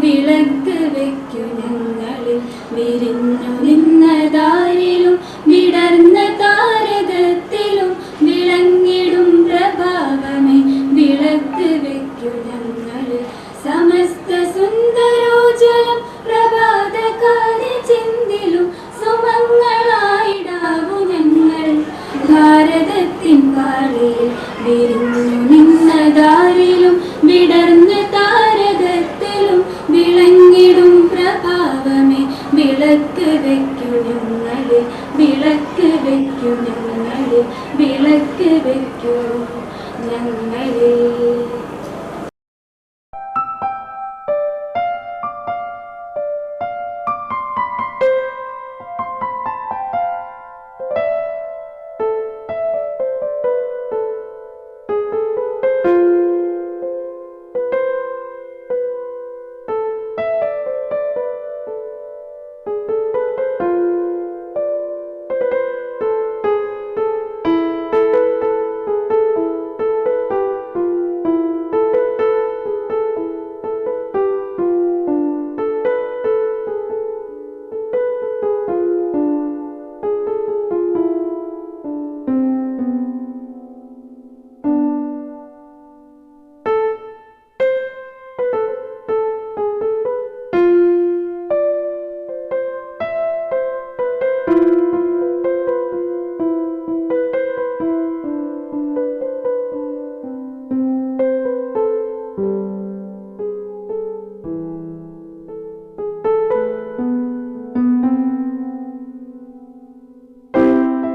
വിളക്ക് വെക്കു ഞങ്ങളിൽ. വിരിഞ്ഞു നിന്നതാരിലും ഭാരതത്തിൻ പാളിയിൽ നിന്ന ദാരിലും വിടർന്ന താരകത്തിലും വിളങ്ങിടും പ്രഭാവമേ. വിളക്ക് വെക്കു ഞങ്ങളിൽ വിളക്ക് വെക്കു ഞങ്ങളിൽ വിളക്ക് വെക്കു ഞങ്ങളിൽ you